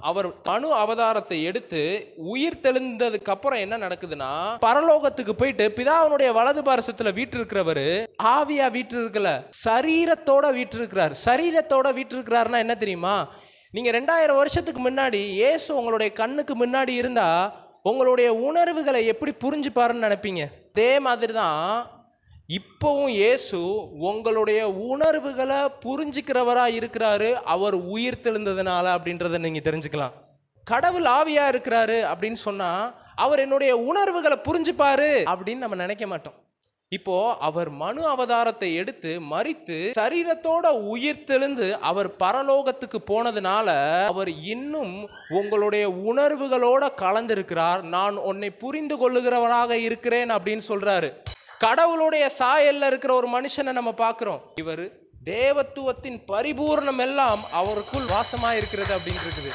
அவர் மனு அவதாரத்தை எடுத்து உயிர் தெளிந்ததுக்கு அப்புறம் என்ன நடக்குதுன்னா பரலோகத்துக்கு போயிட்டு பிதாவனுடைய வலது பாரசத்துல வீற்றிருக்கிறவரு ஆவியா வீற்றிருக்கல சரீரத்தோட வீற்றிருக்கிறார். சரீரத்தோட வீற்றிருக்கிறாருன்னா என்ன தெரியுமா? நீங்க ரெண்டாயிரம் வருஷத்துக்கு முன்னாடி இயேசு உங்களுடைய கண்ணுக்கு முன்னாடி இருந்தா உங்களுடைய உணர்வுகளை எப்படி புரிஞ்சுப்பாருன்னு நினைப்பீங்க? அதே மாதிரி தான் இப்போவும் இயேசு உங்களுடைய உணர்வுகளை புரிஞ்சுக்கிறவராக இருக்கிறாரு அவர் உயிர் தெழுந்ததுனால அப்படின்றத நீங்கள் தெரிஞ்சுக்கலாம். கடவுள் ஆவியாக இருக்கிறாரு அப்படின்னு சொன்னால் அவர் என்னுடைய உணர்வுகளை புரிஞ்சுப்பாரு அப்படின்னு நம்ம நினைக்க மாட்டோம். இப்போ அவர் மனு அவதாரத்தை எடுத்து மறித்து சரீரத்தோட உயிர் தெளிந்து அவர் பரலோகத்துக்கு போனதுனால அவர் இன்னும் உங்களுடைய உணர்வுகளோட கலந்திருக்கிறார். நான் உன்னை புரிந்து கொள்ளுகிறவராக இருக்கிறேன் அப்படின்னு சொல்றாரு. கடவுளுடைய சாயல்ல இருக்கிற ஒரு மனுஷனை நம்ம பார்க்குறோம். இவர் தேவத்துவத்தின் பரிபூர்ணம் எல்லாம் அவருக்குள் வாசமாக இருக்கிறது அப்படின்னு இருக்குது